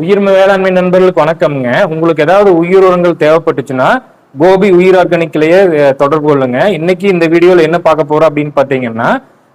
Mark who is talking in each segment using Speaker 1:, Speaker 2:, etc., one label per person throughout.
Speaker 1: உயிர்ம வேளாண்மை நண்பர்களுக்கு வணக்கம்ங்க. உங்களுக்கு ஏதாவது உயிர் உரங்கள் தேவைப்பட்டுச்சுன்னா கோபி உயிர் ஆர்கானிக்லயே தொடர்பு கொள்ளுங்க. இன்னைக்கு இந்த வீடியோல என்ன பார்க்க போறோம் அப்படின்னு பாத்தீங்கன்னா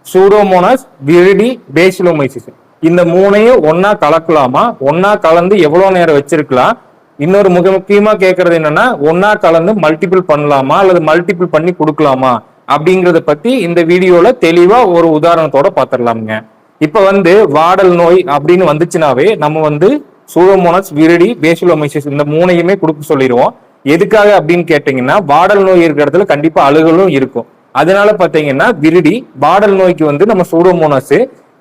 Speaker 1: சூடோமோனாஸ் விரிடி பேசிலோமைசிஸ் இந்த மூணையும் ஒன்னா கலக்கலாமா? ஒன்னா கலந்து எவ்வளவு நேரம் வச்சிருக்கலாம்? இன்னொரு மிக முக்கியமா கேட்கறது என்னன்னா ஒன்னா கலந்து மல்டிபிள் பண்ணலாமா? அல்லது மல்டிபிள் பண்ணி கொடுக்கலாமா? அப்படிங்கறத பத்தி இந்த வீடியோல தெளிவா ஒரு உதாரணத்தோட பாத்திரலாமுங்க இப்ப வந்து வாடல் நோய் அப்படின்னு வந்துச்சுனாவே நம்ம வந்து சூடோமோனாஸ் விரடி பேசிலோமைசிஸ் இந்த மூணையுமே கொடுக்க சொல்லிடுவோம். எதுக்காக அப்படின்னு கேட்டீங்கன்னா வாடல் நோய் இருக்கிற இடத்துல கண்டிப்பா அழுகலும் இருக்கும். அதனால பாத்தீங்கன்னா விரடி வாடல் நோய்க்கு வந்து நம்ம சூடோமோனாஸ்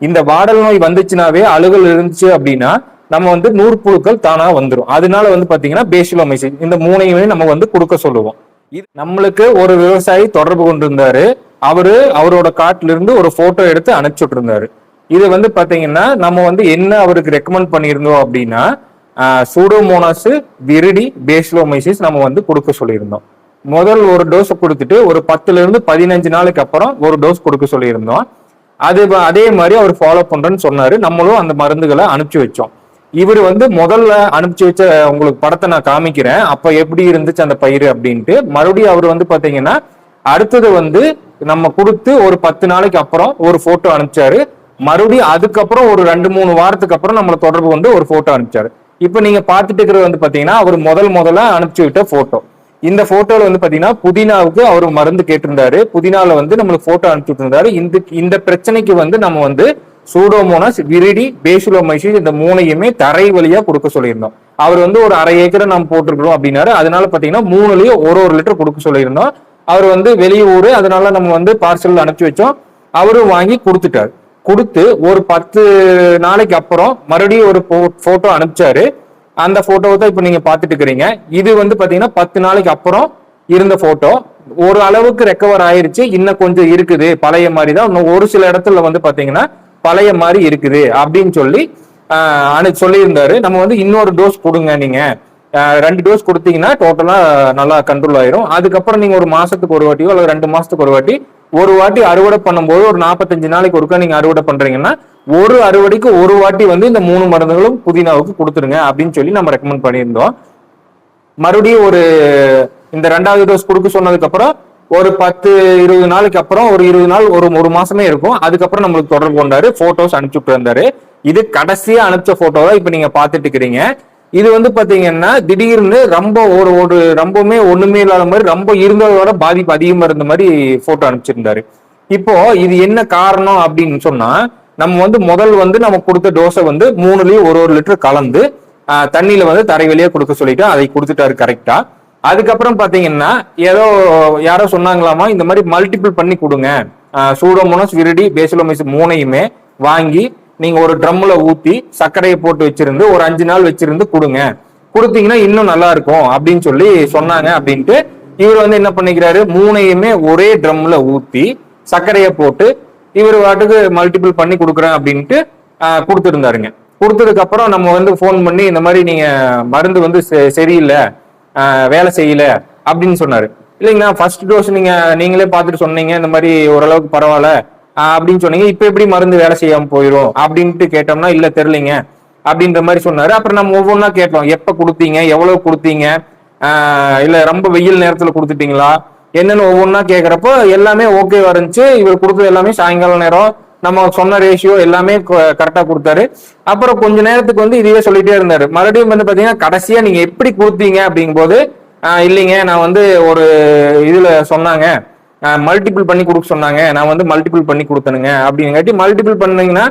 Speaker 1: இந்த வாடல் நோய் வந்துச்சுனாவே அழுகல் இருந்துச்சு அப்படின்னா நம்ம வந்து நூற்புழுக்கள் தானா வந்துடும் அதனால வந்து பாத்தீங்கன்னா பேசிலோமைசிஸ் இந்த மூணையுமே நம்ம வந்து கொடுக்க சொல்லுவோம். இது நம்மளுக்கு ஒரு விவசாயி தொடர்பு கொண்டிருந்தாரு. அவரு அவரோட காட்டுல இருந்து ஒரு போட்டோ எடுத்து அனுப்பிச்சுட்டு இருந்தாரு இது வந்து பாத்தீங்கன்னா நம்ம வந்து என்ன அவருக்கு ரெக்கமெண்ட் பண்ணியிருந்தோம் அப்படின்னா சூடோமோனாஸ் விரிடி பேஸ்லோமைசிஸ் நம்ம வந்து கொடுக்க சொல்லியிருந்தோம். முதல் ஒரு டோஸ் கொடுத்துட்டு ஒரு பத்துல இருந்து பதினஞ்சு நாளைக்கு அப்புறம் ஒரு டோஸ் கொடுக்க சொல்லியிருந்தோம். அது அதே மாதிரி அவர் ஃபாலோ பண்றேன்னு சொன்னாரு. நம்மளும் அந்த மருந்துகளை அனுப்பிச்சு வச்சோம். இவர் வந்து முதல்ல அனுப்பிச்சு வச்ச உங்களுக்கு படத்தை நான் காமிக்கிறேன். அப்ப எப்படி இருந்துச்சு அந்த பயிர் அப்படின்ட்டு மறுபடியும் அவர் வந்து பாத்தீங்கன்னா அடுத்தது வந்து நம்ம கொடுத்து ஒரு பத்து நாளைக்கு அப்புறம் ஒரு போட்டோ அனுப்பிச்சாரு. மறுபடியும் அதுக்கப்புறம் ஒரு ரெண்டு மூணு வாரத்துக்கு அப்புறம் நம்மளை தொடர்பு கொண்டு ஒரு போட்டோ அனுப்பிச்சாரு. இப்ப நீங்க பாத்துட்டு இருக்கிறது வந்து பாத்தீங்கன்னா அவர் முதல் முதல்ல அனுப்பிச்சு விட்ட போட்டோ இந்த போட்டோல வந்து பாத்தீங்கன்னா புதினாவுக்கு அவர் மருந்து கேட்டிருந்தாரு. புதினால வந்து நம்மளுக்கு போட்டோ அனுப்பிச்சுட்டு இருந்தாரு இந்த இந்த பிரச்சனைக்கு வந்து நம்ம வந்து சூடோமோனாஸ் விரிடி பேசுலோமைசிஸ் இந்த மூணையுமே தரை வழியா கொடுக்க சொல்லியிருந்தோம். அவர் வந்து ஒரு அரை ஏக்கரை நம்ம போட்டிருக்கிறோம் அப்படின்னாரு. அதனால பாத்தீங்கன்னா மூணுலயும் ஒரு ஒரு லிட்டர் கொடுக்க சொல்லியிருந்தோம். அவர் வந்து வெளியூர் அதனால நம்ம வந்து பார்சல் அனுப்பிச்சு வச்சோம். அவரும் வாங்கி கொடுத்துட்டாரு. கொடுத்து ஒரு பத்து நாளைக்கு அப்புறம் மறுபடியும் ஒரு போட்டோ அனுப்பிச்சாரு. அந்த போட்டோவை தான் இப்ப நீங்க பாத்துட்டு இருக்கிறீங்க. இது வந்து பாத்தீங்கன்னா பத்து நாளைக்கு அப்புறம் இருந்த போட்டோ ஒரு அளவுக்கு ரெக்கவர் ஆயிருச்சு. இன்னும் கொஞ்சம் இருக்குது. பழைய மாதிரி தான். இன்னும் ஒரு சில இடத்துல வந்து பாத்தீங்கன்னா பழைய மாதிரி இருக்குது அப்படின்னு சொல்லி அனு சொல்லியிருந்தாரு. நம்ம வந்து இன்னொரு டோஸ் கொடுங்க நீங்க. ரெண்டு டோஸ் கொடுத்தீங்கன்னா டோட்டலா நல்லா கண்ட்ரோல் ஆயிரும். அதுக்கப்புறம் நீங்க ஒரு மாசத்துக்கு ஒரு வாட்டியோ அல்லது ரெண்டு மாசத்துக்கு ஒரு வாட்டி ஒரு வாட்டி அறுவடை பண்ணும்போது ஒரு நாற்பத்தஞ்சு நாளைக்கு ஒருக்கா நீங்க அறுவடை பண்றீங்கன்னா ஒரு அறுவடைக்கு ஒரு வாட்டி வந்து இந்த மூணு மருந்துகளும் புதினாவுக்கு கொடுத்துருங்க அப்படின்னு சொல்லி நம்ம ரெக்கமெண்ட் பண்ணியிருந்தோம். மறுபடியும் ஒரு இந்த ரெண்டாவது டோஸ் கொடுக்க சொன்னதுக்கு அப்புறம் ஒரு பத்து இருபது நாளுக்கு அப்புறம் ஒரு இருபது நாள் ஒரு ஒரு மாசமே இருக்கும். அதுக்கப்புறம் நம்மளுக்கு தொடர்பு கொண்டாரு போட்டோஸ் அனுப்பிச்சுட்டு இருந்தாரு இது கடைசியா அனுப்பிச்ச போட்டோ தான் இப்ப நீங்க பாத்துட்டு இருக்கிறீங்க. இது வந்து பாத்தீங்கன்னா திடீர்னு ரொம்ப ஒரு ஒரு ரொம்பவுமே ஒண்ணுமே இல்லாத மாதிரி ரொம்ப இருந்ததோட பாதிப்பு அதிகமா இருந்த மாதிரி போட்டோ அனுப்பிச்சிருந்தாரு. இப்போ இது என்ன காரணம் அப்படின்னு சொன்னா நம்ம வந்து முதல் வந்து நம்ம கொடுத்த டோஸை வந்து மூணுலயும் ஒரு ஒரு லிட்டர் கலந்து தண்ணியில வந்து தரை வழியா கொடுக்க சொல்லிட்டு அதை கொடுத்துட்டாரு கரெக்டா அதுக்கப்புறம் பாத்தீங்கன்னா ஏதோ யாரோ சொன்னாங்களாமா இந்த மாதிரி மல்டிபிள் பண்ணி கொடுங்க. சூடோமோனஸ் விரடி பேசிலோமைஸ் மூணையுமே வாங்கி நீங்க ஒரு ட்ரம்ல ஊத்தி சர்க்கரையை போட்டு வச்சிருந்து ஒரு அஞ்சு நாள் வச்சிருந்து கொடுங்க. கொடுத்தீங்கன்னா இன்னும் நல்லா இருக்கும் அப்படின்னு சொல்லி சொன்னாங்க அப்படின்ட்டு இவர் வந்து என்ன பண்ணிக்கிறாரு? மூணையுமே ஒரே ட்ரம்ல ஊத்தி சர்க்கரையை போட்டு இவர் வாட்டுக்கு மல்டிபிள் பண்ணி கொடுக்குறேன் அப்படின்ட்டு கொடுத்துருந்தாருங்க. கொடுத்ததுக்கு அப்புறம் நம்ம வந்து ஃபோன் பண்ணி இந்த மாதிரி நீங்க மருந்து வந்து சரியில்லை வேலை செய்யல அப்படின்னு சொன்னாரு. இல்லைங்கண்ணா ஃபர்ஸ்ட் டோஸ் நீங்க நீங்களே பார்த்துட்டு சொன்னீங்க இந்த மாதிரி ஓரளவுக்கு பரவாயில்ல. அப்படின்னு சொன்னீங்க. இப்ப எப்படி மருந்து வேலை செய்யாம போயிடும் அப்படின்ட்டு கேட்டோம்னா இல்ல தெரிலிங்க அப்படின்ற மாதிரி சொன்னாரு. அப்புறம் நம்ம ஒவ்வொன்றா கேட்டோம். எப்ப கொடுத்தீங்க? எவ்வளவு கொடுத்தீங்க? இல்ல ரொம்ப வெயில் நேரத்துல கொடுத்துட்டீங்களா? என்னன்னு ஒவ்வொன்றா கேட்குறப்போ எல்லாமே ஓகே இருந்துச்சு. இவர் கொடுத்தது எல்லாமே சாயங்கால நேரம். நம்ம சொன்ன ரேஷியோ எல்லாமே கரெக்டா கொடுத்தாரு. அப்புறம் கொஞ்ச நேரத்துக்கு வந்து இதையே சொல்லிட்டே இருந்தாரு. மறுபடியும் வந்து பாத்தீங்கன்னா கடைசியா நீங்க எப்படி கொடுத்தீங்க அப்படிங்கும்போது இல்லைங்க. நான் வந்து ஒரு இதுல சொன்னாங்க. மல்டிபிள் பண்ணி கொடுக்க சொன்னாங்க. நான் வந்து மல்டிபிள் பண்ணி கொடுத்தனுங்க அப்படின்னு காட்டி மல்டிபிள் பண்ணீங்கன்னா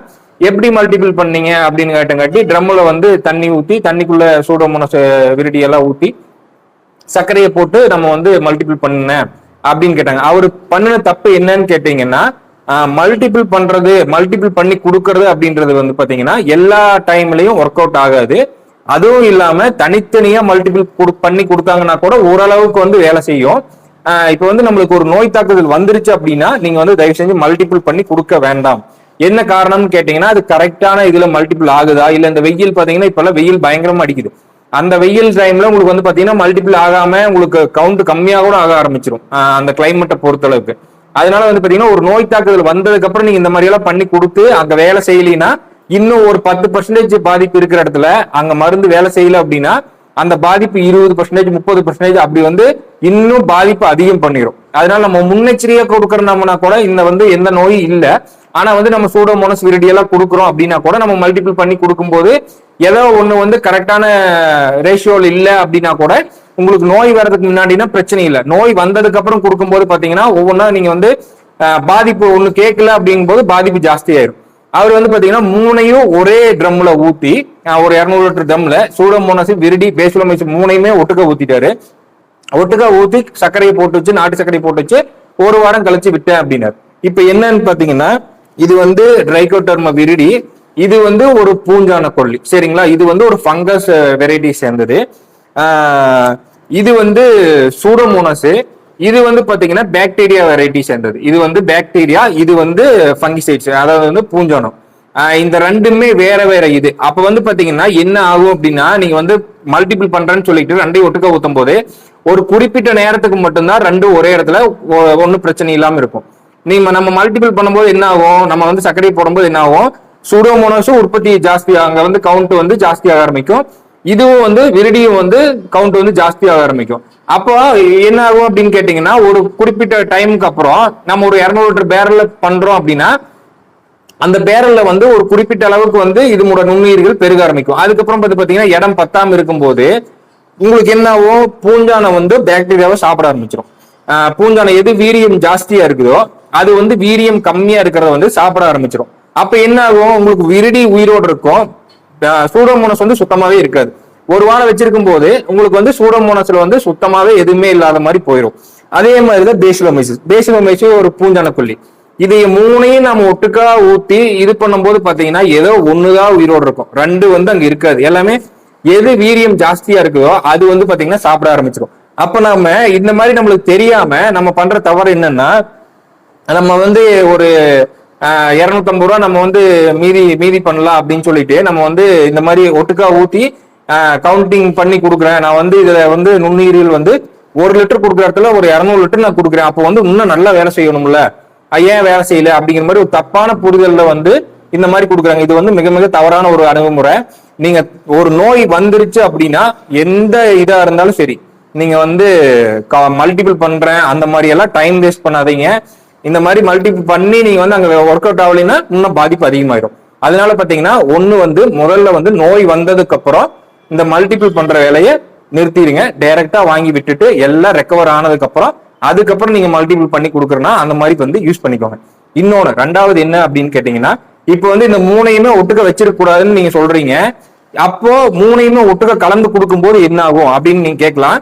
Speaker 1: எப்படி மல்டிபிள் பண்ணீங்க? அப்படின்னு கேட்டங்காட்டி ட்ரம்மில் வந்து தண்ணி ஊற்றி தண்ணிக்குள்ள சூடோமோனஸ் விரிடி எல்லாம் ஊற்றி சர்க்கரையை போட்டு நம்ம வந்து மல்டிபிள் பண்ணேன் அப்படின்னு கேட்டாங்க. அவர் பண்ணின தப்பு என்னன்னு கேட்டீங்கன்னா மல்டிபிள் பண்றது மல்டிபிள் பண்ணி கொடுக்கறது அப்படின்றது வந்து பாத்தீங்கன்னா எல்லா டைம்லயும் ஒர்க் அவுட் ஆகாது. அதுவும் இல்லாம தனித்தனியா மல்டிபிள் பண்ணி கொடுத்தாங்கன்னா கூட ஓரளவுக்கு வந்து வேலை செய்யும். இப்ப வந்து நம்மளுக்கு ஒரு நோய் தாக்குதல் வந்துருச்சு அப்படின்னா நீங்க வந்து தயவு செஞ்சு மல்டிபிள் பண்ணி கொடுக்க வேண்டாம். என்ன காரணம்னு கேட்டீங்கன்னா அது கரெக்டான இதுல மல்டிபிள் ஆகுதா? இல்ல இந்த வெயில் பாத்தீங்கன்னா இப்பெல்லாம் வெயில் பயங்கரமா அடிக்குது. அந்த வெயில் டைம்ல உங்களுக்கு வந்து பாத்தீங்கன்னா மல்டிபிள் ஆகாம உங்களுக்கு கவுண்ட் கம்மியாக கூட ஆக ஆரம்பிச்சிடும் அந்த கிளைமேட்டை பொறுத்த அளவுக்கு அதனால வந்து பாத்தீங்கன்னா ஒரு நோய் தாக்குதல் வந்ததுக்கு அப்புறம் நீங்க இந்த மாதிரி எல்லாம் பண்ணி கொடுத்து அங்க வேலை செய்யலினா இன்னும் ஒரு பத்து பர்சன்டேஜ் பாதிப்பு இருக்கிற இடத்துல அங்க மருந்து வேலை செய்யல அப்படின்னா அந்த பாதிப்பு இருபது பர்சன்டேஜ் முப்பது பர்சன்டேஜ் அப்படி வந்து இன்னும் பாதிப்பு அதிகம் பண்ணிடும் அதனால நம்ம முன்னெச்சரிக்கை கொடுக்கறோம்னா கூட இந்த வந்து எந்த நோயும் இல்லை. ஆனா வந்து நம்ம சூடோமோனஸ் விரிடி எல்லாம் கொடுக்குறோம் அப்படின்னா கூட நம்ம மல்டிபிள் பண்ணி கொடுக்கும்போது ஏதோ ஒண்ணு வந்து கரெக்டான ரேஷியோல இல்ல அப்படின்னா கூட உங்களுக்கு நோய் வர்றதுக்கு முன்னாடினா பிரச்சனை இல்லை. நோய் வந்ததுக்கு அப்புறம் கொடுக்கும்போது பாத்தீங்கன்னா ஒவ்வொன்றா நீங்க வந்து பாதிப்பு ஒண்ணு கேட்கல அப்படிங்கும்போது பாதிப்பு ஜாஸ்தி ஆயிரும் அவர் வந்து பாத்தீங்கன்னா மூணையும் ஒரே ட்ரம்ல ஊத்தி ஒரு இரநூறு லிட்டர் தம்ல சூடோமோனஸ் விரிடி பேசுலமைச்சு மூணையுமே ஒட்டுக்க ஊத்திட்டாரு. ஒட்டுக்கா ஊத்தி சர்க்கரையை போட்டு வச்சு நாட்டு சர்க்கரையை போட்டு வச்சு ஒரு வாரம் கழிச்சு விட்டேன் அப்படின்னாரு. இப்ப என்னன்னு பாத்தீங்கன்னா இது வந்து ட்ரைகோடர்ம விரிடி. இது வந்து ஒரு பூஞ்சான கொல்லி சரிங்களா? இது வந்து ஒரு ஃபங்கஸ் வெரைட்டி சேர்ந்தது. இது வந்து சூடோமோனஸ் இது வந்து பாத்தீங்கன்னா பாக்டீரியா வெரைட்டி சேர்ந்தது. இது வந்து பாக்டீரியா இது வந்து ஃபங்கிசைட்ஸ் அதாவது வந்து பூஞ்சானம் இந்த ரெண்டுமே வேற வேற இது. அப்ப வந்து பாத்தீங்கன்னா என்ன ஆகும் அப்படின்னா நீங்க வந்து மல்டிபிள் பண்றேன்னு சொல்லிட்டு ரெண்டையும் ஒட்டுக்க ஊத்தும் போது ஒரு குறிப்பிட்ட நேரத்துக்கு மட்டும்தான் ரெண்டும் ஒரே இடத்துல ஒன்றும் பிரச்சனை இல்லாம இருக்கும். நீங்க நம்ம மல்டிபிள் பண்ணும்போது என்ன ஆகும்? நம்ம வந்து சர்க்கரை போடும்போது என்ன ஆகும்? சூடோமோனஸும் உற்பத்தி ஜாஸ்தி அங்க வந்து கவுண்ட் வந்து ஜாஸ்தியாக ஆரம்பிக்கும். இதுவும் வந்து விரிடியும் வந்து கவுண்ட் வந்து ஜாஸ்தியாக ஆரம்பிக்கும். அப்போ என்ன ஆகும் அப்படின்னு கேட்டீங்கன்னா ஒரு குறிப்பிட்ட டைமுக்கு அப்புறம் நம்ம ஒரு இரநூறு லிட்டர் பேரல்ல பண்றோம் அப்படின்னா அந்த பேரல்ல வந்து ஒரு குறிப்பிட்ட அளவுக்கு வந்து இதனோட நுண்ணுயிர்கள் பெருக ஆரம்பிக்கும். அதுக்கப்புறம் பார்த்து பாத்தீங்கன்னா இடம் பத்தாம இருக்கும்போது உங்களுக்கு என்ன ஆகும் வந்து பாக்டீரியாவை சாப்பிட ஆரம்பிச்சிடும் பூஞ்சானை எது வீரியம் ஜாஸ்தியா இருக்குதோ அது வந்து வீரியம் கம்மியா இருக்கிறத வந்து சாப்பிட ஆரம்பிச்சிடும் அப்ப என்ன ஆகும் உங்களுக்கு விருடி உயிரோடு இருக்கும். சூடோமோனஸ் வந்து சுத்தமாவே இருக்காது. ஒரு வாரம் வச்சிருக்கும் போது உங்களுக்கு வந்து சூடோமோனஸ்ல வந்து சுத்தமாவே எதுவுமே இல்லாத மாதிரி போயிடும் அதே மாதிரி தான் பேசிலோமைசிஸ். பேசிலோமைசிஸ் ஒரு பூஞ்சான கொல்லி இதை மூணையும் நம்ம ஒட்டுக்கா ஊத்தி இது பண்ணும்போது பாத்தீங்கன்னா ஏதோ ஒண்ணுதான் உயிரோடு இருக்கும். ரெண்டு வந்து அங்க இருக்காது. எல்லாமே எது வீரியம் ஜாஸ்தியா இருக்குதோ அது வந்து பாத்தீங்கன்னா சாப்பிட ஆரம்பிச்சிடும் அப்ப நம்ம இந்த மாதிரி நம்மளுக்கு தெரியாம நம்ம பண்ற தவறு என்னன்னா நம்ம வந்து ஒரு இரநூத்தம்பது ரூபா நம்ம வந்து மீதி மீதி பண்ணலாம் அப்படின்னு சொல்லிட்டு நம்ம வந்து இந்த மாதிரி ஒட்டுக்கா ஊத்தி கவுண்டிங் பண்ணி கொடுக்குறேன். நான் வந்து இதுல வந்து நுண்ணுயிரியல் வந்து ஒரு லிட்டர் கொடுக்குற இடத்துல ஒரு இரநூறு லிட்டர் நான் கொடுக்குறேன். அப்போ வந்து இன்னும் நல்லா வேலை செய்யணும்ல. ஏன் வேலை செய்யல அப்படிங்கிற மாதிரி ஒரு தப்பான புரிதல்ல வந்து இந்த மாதிரி கொடுக்குறாங்க. இது வந்து மிக மிக தவறான ஒரு அணுகுமுறை. நீங்க ஒரு நோய் வந்துருச்சு அப்படின்னா எந்த இதா இருந்தாலும் சரி நீங்க வந்து மல்டிபிள் பண்றேன் அந்த மாதிரி எல்லாம் டைம் வேஸ்ட் பண்ணாதீங்க. இந்த மாதிரி மல்டிபிள் பண்ணி நீங்க வந்து அங்க ஒர்க் அவுட் ஆகலைன்னா இன்னும் பாதிப்பு அதிகமாயிடும் அதனால பாத்தீங்கன்னா ஒண்ணு வந்து முதல்ல வந்து நோய் வந்ததுக்கு அப்புறம் இந்த மல்டிபிள் பண்ற வேலையை நிறுத்திடுங்க. டைரக்டா வாங்கி விட்டுட்டு எல்லாம் ரெக்கவர் ஆனதுக்கு அப்புறம் அதுக்கப்புறம் நீங்க மல்டிபிள் பண்ணி கொடுக்குறனா அந்த மாதிரி வந்து யூஸ் பண்ணிக்கோங்க. இன்னொன்னு ரெண்டாவது என்ன அப்படின்னு கேட்டீங்கன்னா இப்போ வந்து இந்த மூணையுமே ஒட்டுக்க வச்சிருக்க கூடாதுன்னு நீங்க சொல்றீங்க. அப்போ மூணையுமே ஒட்டுக்க கலந்து கொடுக்கும்போது என்ன ஆகும் அப்படின்னு நீங்க கேட்கலாம்.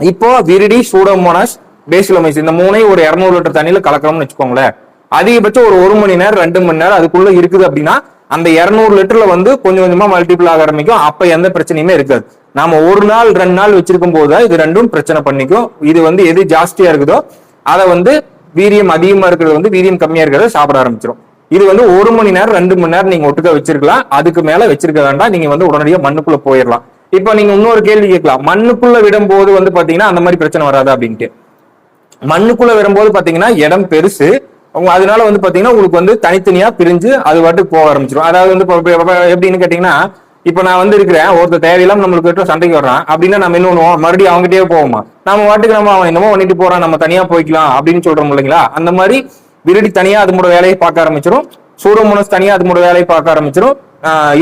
Speaker 1: இப்போ விரிடி சூடோமோனாஸ் பேசிலோமைஸ் இந்த மூணையும் ஒரு இரநூறு லிட்டர் தண்ணியில கலக்கிறோம்னு வச்சுக்கோங்களேன். அதிகபட்சம் ஒரு ஒரு மணி நேரம் ரெண்டு மணி நேரம் அதுக்குள்ள இருக்குது அப்படின்னா அந்த இரநூறு லிட்டர்ல வந்து கொஞ்சம் கொஞ்சமா மல்டிபிள் ஆக ஆரம்பிக்கும். அப்ப எந்த பிரச்சனையுமே இருக்காது. நாம ஒரு நாள் ரெண்டு நாள் வச்சிருக்கும் போது இது ரெண்டும் பிரச்சனை பண்ணிக்கும். இது வந்து எது ஜாஸ்தியா இருக்குதோ அதை வந்து வீரியம் அதிகமா இருக்கிறது வந்து வீரியம் கம்மியா இருக்கிறத சாப்பிட ஆரம்பிச்சிடும் இது வந்து ஒரு மணி நேரம் ரெண்டு மணி நேரம் நீங்க ஒட்டுக்க வச்சிருக்கலாம். அதுக்கு மேல வச்சிருக்க வேண்டாம். நீங்க வந்து உடனடியாக மண்ணுக்குள்ள போயிடலாம் இப்போ நீங்க இன்னொரு கேள்வி கேட்கலாம். மண்ணுக்குள்ள விடும்போது வந்து பாத்தீங்கன்னா அந்த மாதிரி பிரச்சனை வராது அப்படின்ட்டு. மண்ணுக்குள்ள வரும்போது பாத்தீங்கன்னா இடம் பெருசு. அவங்க அதனால வந்து பாத்தீங்கன்னா உங்களுக்கு வந்து தனித்தனியா பிரிஞ்சு அது பாட்டுக்கு போக ஆரம்பிச்சிடும் அதாவது வந்து எப்படின்னு கேட்டீங்கன்னா இப்போ நான் வந்து இருக்கிறேன் ஒருத்தர் தேவையில்லாம நம்மளுக்கு கிட்ட சண்டைக்கு வர்றான். அப்படின்னா நம்ம என்ன பண்ணுவோம்? மறுபடியும் அவங்ககிட்டயே போவோமா? நம்ம வாட்டுக்கு நம்ம அவன் என்னமோ பண்ணிட்டு போறான் நம்ம தனியா போய்க்கலாம் அப்படின்னு சொல்றோம் இல்லைங்களா? அந்த மாதிரி விருடி தனியா அதனோட வேலையை பார்க்க ஆரம்பிச்சிடும் சூடோமோனஸ் தனியா அதுமோட வேலையை பார்க்க ஆரம்பிச்சிடும்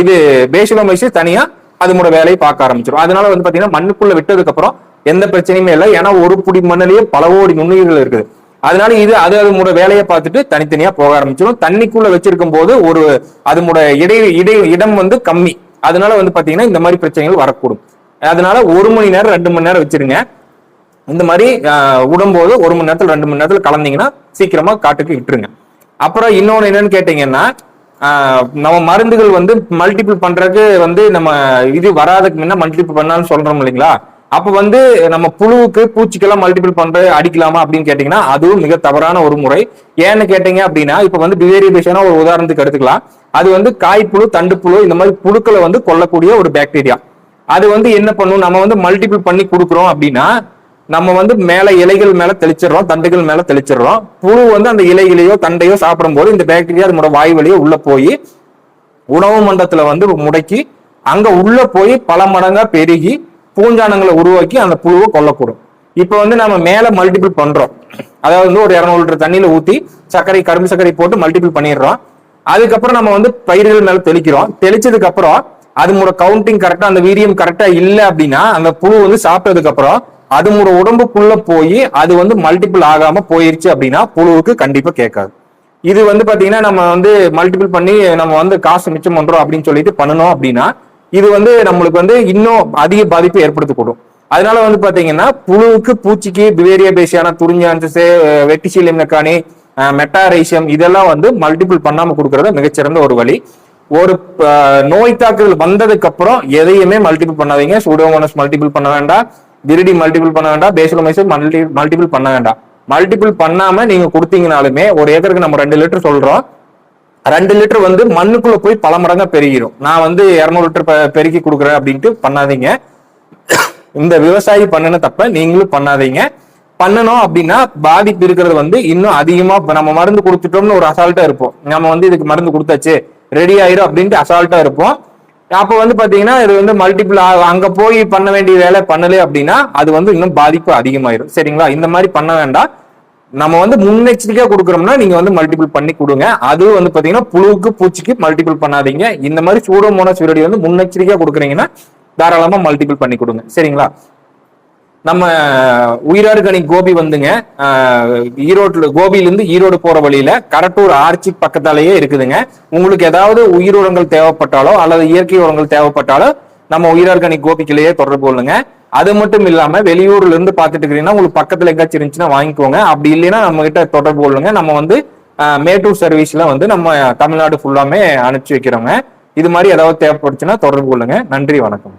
Speaker 1: இது பேசிலோமைசிஸ் தனியா அதனோட வேலையை பார்க்க ஆரம்பிச்சிடும் அதனால வந்து பாத்தீங்கன்னா மண்ணுக்குள்ள விட்டதுக்கு அப்புறம் எந்த பிரச்சனையுமே இல்லை. ஏன்னா ஒரு புடி மண்ணிலேயே பல கோடி நுண்ணுயிர்கள் இருக்குது. அதனால இது அது அதுமோட வேலையை பார்த்துட்டு தனித்தனியா போக ஆரம்பிச்சிடும் தண்ணிக்குள்ள வச்சிருக்கும் போது ஒரு அதனோட இடை இடை இடம் வந்து கம்மி. அதனால வந்து பாத்தீங்கன்னா இந்த மாதிரி பிரச்சனைகள் வரக்கூடும். அதனால ஒரு மணி நேரம் ரெண்டு மணி நேரம் வச்சிருங்க. இந்த மாதிரி உடம்போது விடும்போது ஒரு மணி நேரத்துல ரெண்டு மணி நேரத்துல கலந்தீங்கன்னா சீக்கிரமா காட்டுக்கு விட்டுருங்க. அப்புறம் இன்னொன்று என்னன்னு கேட்டீங்கன்னா நம்ம மருந்துகள் வந்து மல்டிபிள் பண்றதுக்கு வந்து நம்ம இது வராதுக்கு முன்ன மல்டிபிள் பண்ணாலும் சொல்றோம் இல்லைங்களா? அப்ப வந்து நம்ம புழுவுக்கு பூச்சிக்கெல்லாம் மல்டிபிள் பண்ற அடிக்கலாமா அப்படின்னு கேட்டீங்கன்னா அதுவும் மிக தவறான ஒரு முறை. ஏன்னு கேட்டீங்க அப்படின்னா இப்ப வந்து பிவேரியபேஷனா ஒரு உதாரணத்துக்கு எடுத்துக்கலாம். அது வந்து காய்ப்புழு தண்டுப்புழு இந்த மாதிரி புழுக்களை வந்து கொல்லக்கூடிய ஒரு பாக்டீரியா அது வந்து என்ன பண்ணும்? நம்ம வந்து மல்டிபிள் பண்ணி கொடுக்குறோம் அப்படின்னா நம்ம வந்து மேல இலைகள் மேல தெளிச்சிடுறோம் தண்டுகள் மேல தெளிச்சிடுறோம். புழு வந்து அந்த இலைகளையோ தண்டையோ சாப்பிடும் போது இந்த பாக்டீரியா அதனோட வாய் வழியோ உள்ள போய் உணவு மண்டலத்துல வந்து முடக்கி அங்க உள்ள போய் பல மடங்கா பெருகி பூஞ்சானங்களை உருவாக்கி அந்த புழுவை கொல்லக்கூடும். இப்போ வந்து நம்ம மேலே மல்டிபிள் பண்றோம். அதாவது வந்து ஒரு இரநூறு லிட்டர் தண்ணியில ஊற்றி சர்க்கரை கரும்பு சர்க்கரை போட்டு மல்டிபிள் பண்ணிடுறோம். அதுக்கப்புறம் நம்ம வந்து பயிர்கள் மேல தெளிக்கிறோம். தெளிச்சதுக்கு அப்புறம் மூட கவுண்டிங் கரெக்டா அந்த வீரியம் கரெக்டா இல்லை அப்படின்னா அந்த புழு வந்து சாப்பிட்டதுக்கு அப்புறம் மூட உடம்புக்குள்ள போய் அது வந்து மல்டிபிள் ஆகாம போயிருச்சு அப்படின்னா புழுவுக்கு கண்டிப்பா கேட்காது. இது வந்து பாத்தீங்கன்னா நம்ம வந்து மல்டிபிள் பண்ணி நம்ம வந்து காசு மிச்சம் பண்றோம் அப்படின்னு சொல்லிட்டு பண்ணணும் அப்படின்னா இது வந்து நம்மளுக்கு வந்து இன்னும் அதிக பாதிப்பு ஏற்படுத்தக்கூடும். அதனால வந்து பாத்தீங்கன்னா புழுவுக்கு பூச்சிக்கு பிவேரியா பேசியான துரிஞ்சான்சஸ் வெட்டிசீலியம் நெக்கானி மெட்டாரைசியம் இதெல்லாம் வந்து மல்டிபிள் பண்ணாம கொடுக்கறது மிகச்சிறந்த ஒரு வழி. ஒரு நோய் தாக்குதல் வந்ததுக்கு அப்புறம் எதையுமே மல்டிபிள் பண்ணாதீங்க. சூடோமோனஸ் மல்டிபிள் பண்ண வேண்டாம். விரிடி மல்டிபிள் பண்ண வேண்டாம். பேசிலோமைசஸ் மல்டி மல்டிபிள் பண்ண வேண்டாம். மல்டிபிள் பண்ணாம நீங்க கொடுத்தீங்கனாலுமே ஒரு ஏக்கருக்கு நம்ம ரெண்டு லிட்டர் சொல்றோம். ரெண்டு லிட்டர் வந்து மண்ணுக்குள்ள போய் பல மடங்கா பெருகிடும் நான் வந்து இரநூறு லிட்டர் பெருக்கி கொடுக்குறேன் அப்படின்ட்டு பண்ணாதீங்க. இந்த விவசாயி பண்ணின தப்ப நீங்களும் பண்ணாதீங்க. பண்ணணும் அப்படின்னா பாதிப்பு இருக்கிறது வந்து இன்னும் அதிகமா இப்ப நம்ம மருந்து கொடுத்துட்டோம்னு ஒரு அசால்ட்டா இருப்போம். நம்ம வந்து இதுக்கு மருந்து கொடுத்தாச்சு ரெடி ஆயிரும் அப்படின்ட்டு அசால்ட்டா இருப்போம். அப்போ வந்து பாத்தீங்கன்னா இது வந்து மல்டிபிள் அங்க போய் பண்ண வேண்டிய வேலை பண்ணலே அப்படின்னா அது வந்து இன்னும் பாதிப்பு அதிகமாயிரும். சரிங்களா? இந்த மாதிரி பண்ண வேண்டாம். நம்ம வந்து முன்னெச்சரிக்கையா கொடுக்குறோம்னா நீங்க வந்து மல்டிபிள் பண்ணி கொடுங்க. அதுவும் வந்து பாத்தீங்கன்னா புழுவுக்கு பூச்சிக்கு மல்டிபிள் பண்ணாதீங்க. இந்த மாதிரி சூடோமோனஸ் விரடி வந்து முன்னெச்சரிக்கையா கொடுக்குறீங்கன்னா தாராளமா மல்டிபிள் பண்ணி கொடுங்க. சரிங்களா? நம்ம உயிராடு கனி கோபி வந்துங்க ஈரோட்டில் ஈரோட்ல கோபியிலிருந்து ஈரோடு போற வழியில கரட்டூர் ஆர்ச்சி பக்கத்தாலேயே இருக்குதுங்க. உங்களுக்கு ஏதாவது உயிர் உரங்கள் தேவைப்பட்டாலோ அல்லது இயற்கை உரங்கள் தேவைப்பட்டாலோ நம்ம உயிராடு கனி கோபிக்கிலேயே தொடர்பு கொள்ளுங்க. அது மட்டும் இல்லாம வெளியூர்ல இருந்து பார்த்துட்டு இருக்கிறீங்கன்னா உங்களுக்கு பக்கத்துல எங்காச்சும் இருந்துச்சுன்னா வாங்கிக்கோங்க. அப்படி இல்லைன்னா நம்ம கிட்ட தொடர்பு கொள்ளுங்க. நம்ம வந்து மேட்டூர் சர்வீஸ்ல வந்து நம்ம தமிழ்நாடு ஃபுல்லாமே அனுப்பிச்சு வைக்கிறோங்க. இது மாதிரி ஏதாவது தேவைப்படுச்சுன்னா தொடர்பு கொள்ளுங்க. நன்றி வணக்கம்.